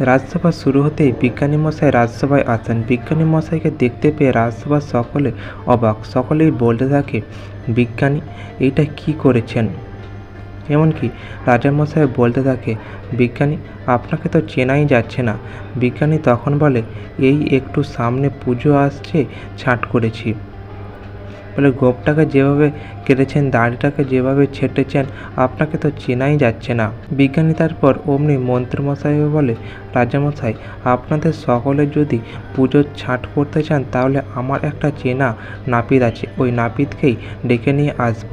রাজসভা শুরু হতেই বিজ্ঞানী মশাই রাজসভায় আসেন। বিজ্ঞানী মশাইকে দেখতে পেয়ে রাজসভার সকলে অবাক, সকলেই বলতে থাকে, বিজ্ঞানী, এইটা কি করেছেন? এমনকি রাজামশাই বলতে থাকে, বিজ্ঞানী, আপনাকে তো চেনাই যাচ্ছে না। বিজ্ঞানী তখন বলে, এই একটু সামনে পুজো আসছে, ছাঁট করেছি। বলে গোপটাকে যেভাবে কেটেছেন, দাড়িটাকে যেভাবে ছেটেছেন, আপনাকে তো চেনাই যাচ্ছে না। বিজ্ঞানী তারপর অমনি মন্ত্রমশাই বলে, রাজামশাই, আপনাদের সকলে যদি পুজোর ছাঁট করতে চান, তাহলে আমার একটা চেনা নাপিত আছে, ওই নাপিতকেই ডেকে নিয়ে আসব।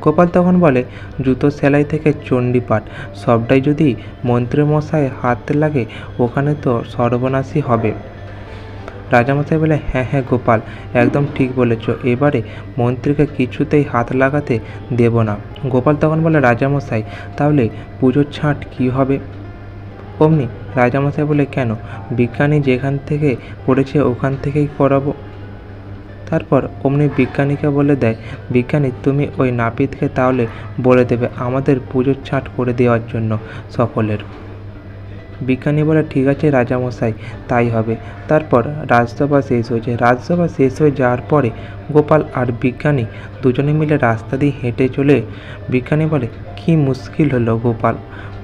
গোপাল তখন বলে, জুতো সেলাই থেকে চণ্ডীপাঠ সবটাই যদি মন্ত্রীমশাই হাতে লাগে, ওখানে তো সর্বনাশই হবে। রাজামশাই বলে হ্যাঁ হ্যাঁ গোপাল, একদম ঠিক বলেছ। এবারে মন্ত্রীকে কিছুতেই হাত লাগাতে দেব না। গোপাল তখন বলে, রাজামশাই, তাহলে পুজোর ছাঁট কী হবে? অমনি, রাজামশাই বলে, কেন? বিজ্ঞানী যেখান থেকে পড়েছে ওখান থেকেই করাবো তারপর অমনি বিজ্ঞানীকে বলে দেয়, বিজ্ঞানী, তুমি ওই নাপিতকে তাহলে বলে দেবে আমাদের পুজোর ছাঁট করে দেওয়ার জন্য সকলের। বিজ্ঞানী বলে, ঠিক আছে রাজামশাই, তাই হবে। তারপর রাজসভা শেষ হয়েছে রাজসভা শেষ হয়ে যাওয়ার পরে গোপাল আর বিজ্ঞানী দুজনে মিলে রাস্তা দিয়ে হেঁটে চলে বিজ্ঞানী বলে, কি মুশকিল হলো গোপাল।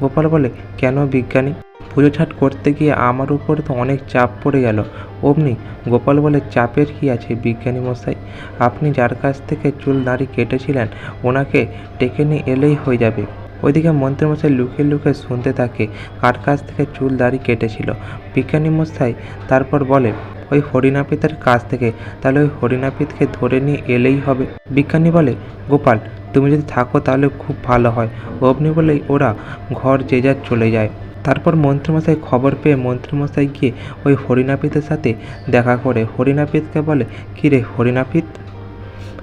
গোপাল বলে, কেন বিজ্ঞানী? পুজো ছাট করতে গিয়ে আমার উপর তো অনেক চাপ পড়ে গেল। অমনি গোপাল বলে, চাপের কি আছে বিজ্ঞানী মশাই? আপনি যার কাছ থেকে চুল দাড়ি কেটেছিলেন, ওনাকে টেকে নিয়ে এলেই হয়ে যাবে। ওইদিকে মন্ত্রীমশাই লুকিয়ে লুকিয়ে শুনতে থাকে, কার কাছ থেকে চুল দাড়ি কেটেছিল। বিজ্ঞানী মশাই তারপর বলে, ওই হরিনাপিতের কাছ থেকে, তাহলে ওই হরিনাপিতকে ধরে নিয়ে এলেই হবে। বিজ্ঞানী বলে, গোপাল, তুমি যদি থাকো তাহলে খুব ভালো হয়। অমনি বলেই ওরা ঘর যে যার চলে যায়। তারপর মন্ত্রীমশাই খবর পেয়ে মন্ত্রীমশাই গিয়ে ওই হরিনাপিতের সাথে দেখা করে। হরিনাপিতকে বলে, কী রে হরিনাপিত?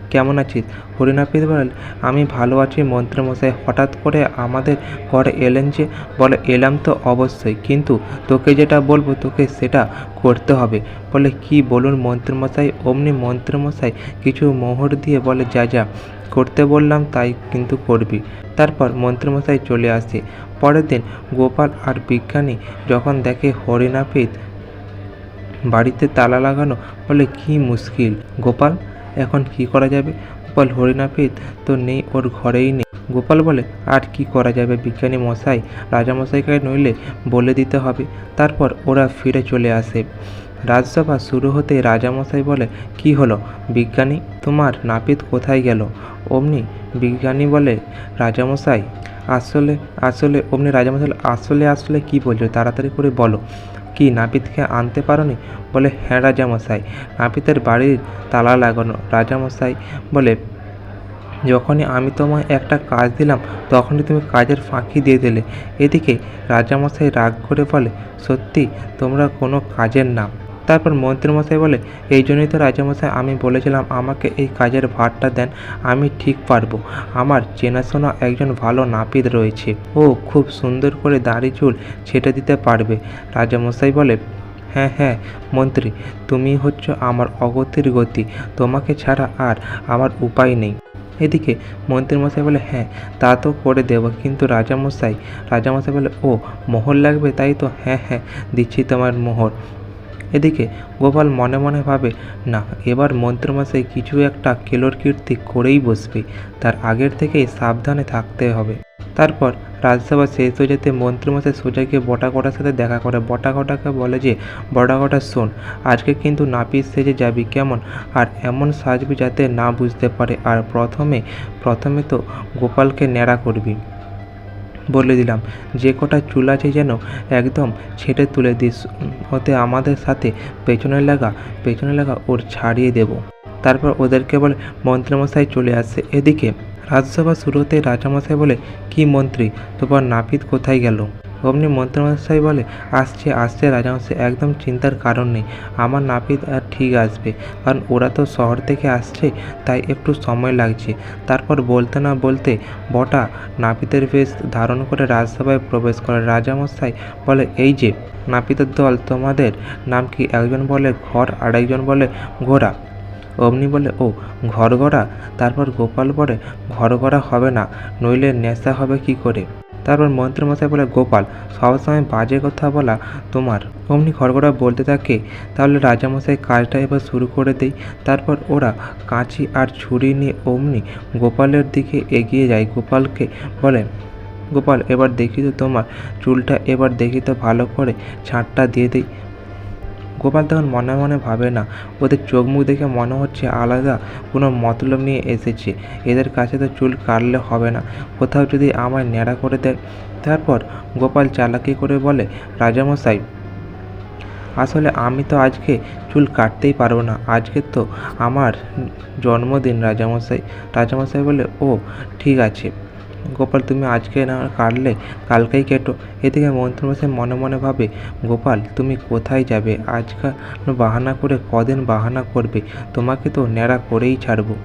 কেমন আছিস? হরিনাপিত বলে আমি ভালো আছি মন্ত্রীমশাই। হঠাৎ করে আমাদের ঘরে এলেন যে, বলে, এলাম তো অবশ্যই, কিন্তু তোকে যেটা বলব, তোকে সেটা করতে হবে। বলে, কি বলুন মন্ত্রীমশাই? অমনি মন্ত্রীমশাই কিছু মোহর দিয়ে বলে, যা যা, করতে বললাম, তাই কিন্তু করবি। তারপর মন্ত্রীমশাই চলে আসে। পরের দিন গোপাল আর বিজ্ঞানী যখন দেখে হরিনাপিত বাড়িতে তালা লাগানো, বলে, কি মুশকিল গোপাল। এখন কি করা যাবে? গোপাল হরিনাপিত তো নেই, ওর ঘরেই নেই। গোপাল বলে, আর কি করা যাবে বিজ্ঞানী মশাই? রাজামশাইকে নইলে বলে দিতে হবে। তারপর ওরা ফিরে চলে আসে। রাজসভা শুরু হতে রাজামশাই বলে, কি হলো বিজ্ঞানী? তোমার নাপিত কোথায় গেল? অমনি বিজ্ঞানী বলে, রাজামশাই, আসলে আসলে, অমনি রাজামশাই আসলে আসলে কি বলছো? তাড়াতাড়ি করে বলো। কি নাপিতকে আনতে পারোনি? বলে হ্যাঁ রাজামশাই। নাপিতের বাড়ির তালা লাগানো। রাজামশাই বলে, যখনই আমি তোমায় একটা কাজ দিলাম, তখনই তুমি কাজের ফাঁকি দিয়ে দিলে। এদিকে রাজামশাই রাগ করে বলে, সত্যি, তোমরা কোনো কাজের না তারপর মন্ত্রীমশাই বলে, এই জন্যই তো রাজামশাই, আমি বলেছিলাম, আমাকে এই কাজের ভারটা দেন, আমি ঠিক পারব। আমার চেনাশোনা একজন ভালো নাপিত রয়েছে। ও খুব সুন্দর করে দাড়ি চুল ছেটে দিতে পারবে। রাজামশাই বলে হ্যাঁ হ্যাঁ মন্ত্রী, তুমি হচ্ছ আমার অগতির গতি। তোমাকে ছাড়া আর আমার উপায় নেই। এদিকে মন্ত্রীমশাই বলে হ্যাঁ তা তো করে দেব, কিন্তু রাজামশাই রাজামশাই বলে, ও মোহর লাগবে তাই তো? হ্যাঁ হ্যাঁ দিচ্ছি তোমার মোহর। এদিকে গোপাল মনে মনে ভাবে, না, এবার মন্ত্রমশাই কিছু একটা কেলোর কীর্তি করেই বসবে। তার আগের থেকেই সাবধানে থাকতে হবে। তারপর রাজসভা শেষ হয়ে যেতে মন্ত্রীমশাই সোজা গিয়ে বটাকটার সাথে দেখা করে। বটাকটাকে বলে যে বটাকটা শোন, আজকে কিন্তু নাপিত সেজে যাবি কেমন? আর এমন সাজবি যাতে না বুঝতে পারে। আর প্রথমে প্রথমে তো গোপালকে ন্যাড়া করবি। বলে দিলাম, যে কটা চুল আছে যেন একদম ছেটে তুলে দিস, ওতে আমাদের সাথে পেছনে লাগা পেছনে লাগা ওর ছাড়িয়ে দেব। তারপর ওদেরকে বলে মন্ত্রীমশাই চলে আসে এদিকে রাজসভা শুরুতে রাজামশাই বলে, কি মন্ত্রী, তোমার নাপিত কোথায় গেল? অমনি মন্ত্রমশাই বলে, আসছে আসছে, রাজামশাই, একদম চিন্তার কারণ নেই। আমার নাপিত আর ঠিক আসবে। কারণ ওরা তো শহর থেকে আসছে, তাই একটু সময় লাগছে। তারপর বলতে না বলতে বটা নাপিতের বেশ ধারণ করে রাজসভায় প্রবেশ করে। রাজামশাই বলে, এই যে, নাপিতের দল, তোমাদের নাম কি একজন বলে ঘর আর একজন বলে ঘোড়া? অমনি বলে, ও ঘর তারপর গোপাল বলে ঘর হবে না, নইলে নেশা হবে কি করে? তারপর মন্ত্রীমশাই বলে, গোপাল, সবসময় বাজে কথা বলা তোমার। অমনি খড়গড়া বলতে থাকে, তাহলে রাজামশাই কাজটা এবার শুরু করে দেই। তারপর ওরা কাঁচি আর ছুরি নিয়ে অমনি গোপালের দিকে এগিয়ে যায়। গোপালকে বলে, গোপাল, এবার দেখি তো তোমার চুলটা, এবার দেখি তো ভালো করে ছাঁটটা দিয়ে দিই। গোপাল তখন মনে মনে ভাবে না। ওদের চোখ মুখ দেখে মনে হচ্ছে আলাদা কোনো মতলব নিয়ে এসেছে। এদের কাছে তো চুল কাটলে হবে না। কোথাও যদি আমায় ন্যাড়া করে দেয়। তারপর গোপাল চালাকি করে বলে, রাজামশাই, আসলে আমি তো আজকে চুল কাটতেই পারব না। আজকে তো আমার জন্মদিন রাজামশাই। রাজামশাই বলে, ও, ঠিক আছে। গোপাল, তুমি আজকে না কাটলে কালকেই কেটো। এদিকে মন্ত্রীমশাই মনে মনে ভাবে, গোপাল, তুমি কোথায় যাবে? আজকাল বাহানা করে কদিন বাহানা করবে? তোমাকে তো ন্যাড়া করেই ছাড়বো।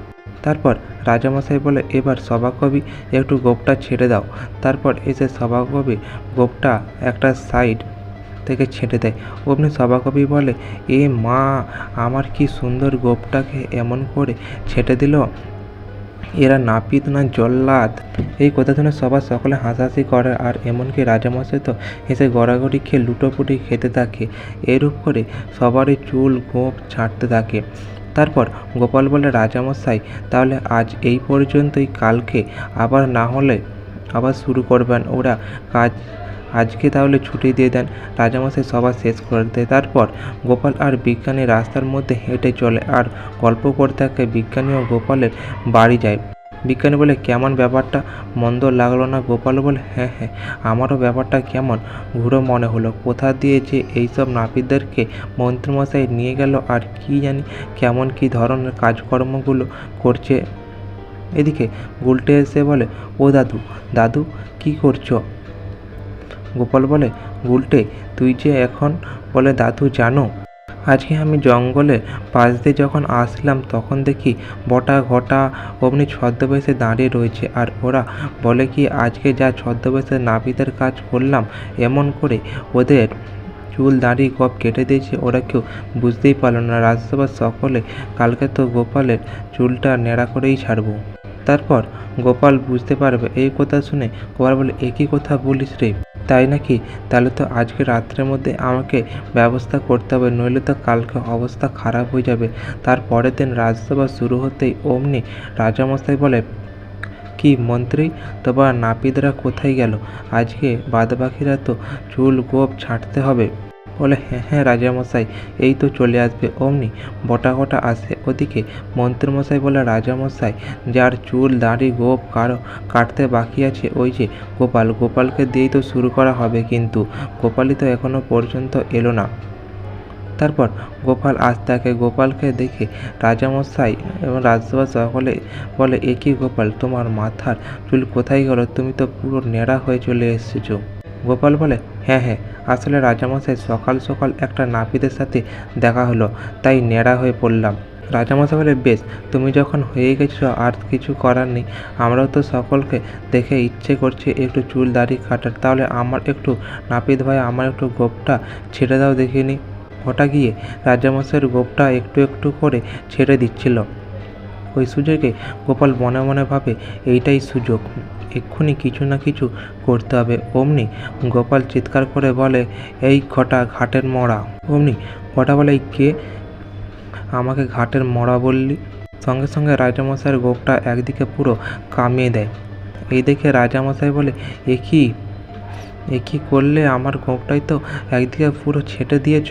তারপর রাজামশাই বলে, এবার সভাকবি, একটু গোপটা ছেড়ে দাও। তারপর এসে সভাকবি গোপটা একটা সাইড থেকে ছেঁটে দেয়। অমনি সভাকবি বলে, এ মা, আমার কি সুন্দর গোপটাকে এমন করে ছেঁটে দিল? এরা নাপিত না জল্লাদ? এই কথা শুনে সবার সকলে হাসাহাসি করে, আর এমনকি রাজামশাই তো হেসে গড়াগড়ি খেয়ে লুটোপুটি খেতে থাকে। এরূপ করে সবারই চুল, গোঁফ ছাঁটতে থাকে। তারপর গোপাল বলে, রাজামশাই, তাহলে আজ এই পর্যন্তই। কালকে আবার না হলে আবার শুরু করবেন। ওরা কাজ, আজকে তাহলে ছুটি দিয়ে দেন। রাজামশাই সবার শেষ করে দেয় তারপর গোপাল আর বিজ্ঞানী রাস্তার মধ্যে হেঁটে চলে, আর গল্প করতে থাকে বিজ্ঞানী ও গোপালের বাড়ি যায়। বিজ্ঞানী বলে, কেমন ব্যাপারটা? মন্দ লাগল না গোপাল বলে হ্যাঁ হ্যাঁ আমারও ব্যাপারটা কেমন? ঘুরো মনে হলো, কোথা দিয়ে যে এইসব নাপিতদেরকে মন্ত্রীমশাই নিয়ে গেল আর কি জানি, কেমন কি ধরনের কাজকর্মগুলো করছে? এদিকে গুলটে এসে বলে, ও দাদু দাদু, কি করছ? গোপাল বলে, গুলটে, তুই যে এখন বলে, দাদু, জানো আজকে আমি জঙ্গলে পাশ দিয়ে যখন আসলাম, তখন দেখি বটা ঘটা অমনি ছদ্মবেশে দাঁড়িয়ে রয়েছে। আর ওরা বলে কি, আজকে যা ছদ্মবেশে নাপিতের কাজ করলাম, এমন করে ওদের চুল, দাড়ি, গপ কেটে দিয়েছে। ওরা কেউ বুঝতেই পারল না, রাজসভার সকলে, কালকে তো গোপালের চুলটা নেড়া করেই ছাড়বো। তারপর গোপাল বুঝতে পারবে এই কথা শুনে গোপাল বলে একই কথা বলিস রে? তাই নাকি? তাহলে তো আজকে রাত্রের মধ্যে আমাকে ব্যবস্থা করতে হবে, নইলে তো কালকে অবস্থা খারাপ হয়ে যাবে। তার পরের দিন রাজসভা শুরু হতেই অমনি রাজামশাই বলে, কি মন্ত্রী, তোমার নাপিতরা কোথায় গেল? আজকে বাদবাকিরা তো চুল গোপ ছাঁটতে হবে। বলে হ্যাঁ হ্যাঁ রাজামশাই, এই তো চলে আসবে অমনি। বটা ঘটা আসে ওদিকে। মন্ত্রীমশাই বলে, রাজামশাই, যার চুল, দাড়ি, গোপ কারও, কাটতে বাকি আছে, ওই যে গোপাল। গোপালকে দিয়েই তো শুরু করা হবে কিন্তু। গোপালই তো এখনও পর্যন্ত এলো না। তারপর গোপাল আসতে থাকে গোপালকে দেখে, রাজামশাই, এবং রাজসভা সকলে বলে, এ কি গোপাল? তোমার মাথার চুল কোথায় গেল? তুমি তো পুরো ন্যাড়া হয়ে চলে এসেছ। গোপাল বলে হ্যাঁ হ্যাঁ আসলে রাজামশাই সকাল সকাল একটা নাপিতের সাথে দেখা হলো, তাই ন্যাড়া হয়ে পড়লাম। রাজামশাই বলে, বেশ, তুমি যখন হয়ে গেছো আর কিছু করার নেই, আমরাও তো সকলকে দেখে ইচ্ছে করছে একটু চুল দাড়ি কাটার। তাহলে আমার একটু নাপিত ভাই, আমার একটু গোপটা ছেড়ে দাও দেখিনি ওটা গিয়ে রাজামশাইয়ের গোপটা একটু একটু করে ছেড়ে দিচ্ছিল। ওই সুযোগে গোপাল মনে মনে ভাবে, এইটাই সুযোগ। এক্ষুনি কিছু না কিছু করতে হবে। অমনি গোপাল চিৎকার করে বলে, এই ঘটা ঘাটের মরা। অমনি ঘটা বলে, কে আমাকে ঘাটের মরা বললি? সঙ্গে সঙ্গে রাজামশাইয়ের গোপটা একদিকে পুরো কামিয়ে দেয়। এই দেখে রাজামশাই বলে, এ কি? এ করলে আমার গোপটাই তো একদিকে পুরো ছেটে দিয়েছ?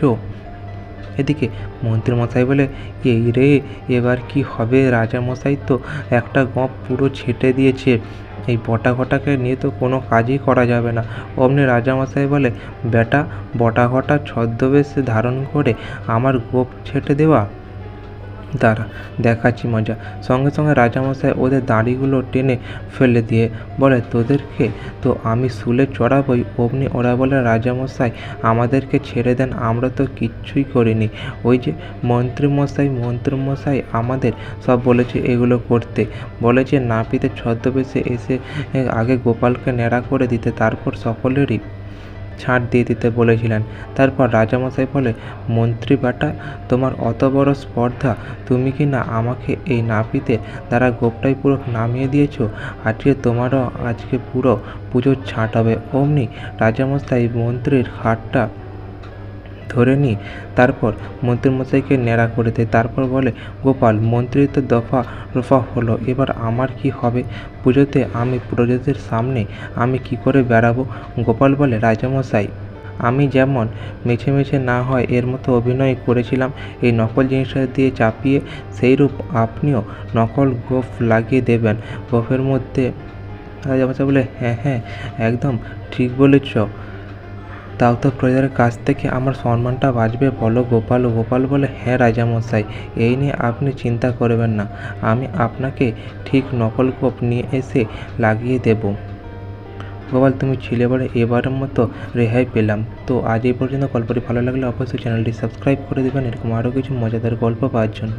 এদিকে মন্ত্রীমশাই বলে, এই রে, এবার কি হবে? রাজামশাই তো একটা গোঁপ পুরো ছেটে দিয়েছে। এই বটা ঘটাকে নিয়ে তো কোনো কাজই করা যাবে না। অমনি রাজামশাই বলে, বেটা বটা ঘটা ছদ্মবেশ ধারণ করে আমার গোপ ছেঁটে দেওয়া দাঁড়া, দেখাচ্ছি মজা। সঙ্গে সঙ্গে রাজামশাই ওদের দাড়িগুলো টেনে ফেলে দিয়ে বলে, তোদেরকে তো আমি শুলে চড়াবই, অমনি ওরা বলে, রাজামশাই, আমাদেরকে ছেড়ে দেন, আমরা তো কিচ্ছুই করিনি। ওই যে মন্ত্রীমশাই মন্ত্রীমশাই আমাদের সব বলেছে এগুলো করতে। বলেছে নাপিতে ছদ্মবেশে এসে আগে গোপালকে ন্যাড়া করে দিতে, তারপর সকলেরই ছাড় দিয়ে দিতে বলেছিলেন। তারপর রাজামশাই বলে, মন্ত্রী বাটা, তোমার অত বড় স্পর্ধা, তুমি কি না আমাকে এই নাপিতে দ্বারা গোপটাই পুরো নামিয়ে দিয়েছ? আজকে তোমারও আজকে পুরো পুজোর ছাঁট হবে। অমনি রাজামশাই মন্ত্রীর হাতটা ধরে নিয়ে তারপর মন্ত্রীমশাইকে ন্যাড়া করে দেয়। তারপর বলে, গোপাল মন্ত্রী তো দফা রফা হলো, এবার আমার কি হবে? পুজোতে আমি প্রজাদের সামনে আমি কি করে বেড়াবো? গোপাল বলে, রাজামশাই, আমি যেমন মেছে মিছে না হয় এর মতো অভিনয় করেছিলাম, এই নকল জিনিসটা দিয়ে চাপিয়ে সেইরূপ আপনিও নকল গোফ লাগিয়ে দেবেন। গোফের মধ্যে রাজামশাই বলে হ্যাঁ হ্যাঁ একদম ঠিক বলেছ। তাও তো প্রজাদের কাছ থেকে আমার সম্মানটা বাঁচবে? বলো গোপাল গোপাল বলে হ্যাঁ রাজামশাই, এই নিয়ে আপনি চিন্তা করবেন না। আমি আপনাকে ঠিক নকল কোপ নিয়ে এসে লাগিয়ে দেব। গোপাল, তুমি ছিলে বলে এবারের মতো রেহাই পেলাম। তো আজ এই পর্যন্ত। গল্পটি ভালো লাগলে অবশ্যই চ্যানেলটি সাবস্ক্রাইব করে দেবেন। এরকম আরও কিছু মজাদার গল্প পাওয়ার জন্য।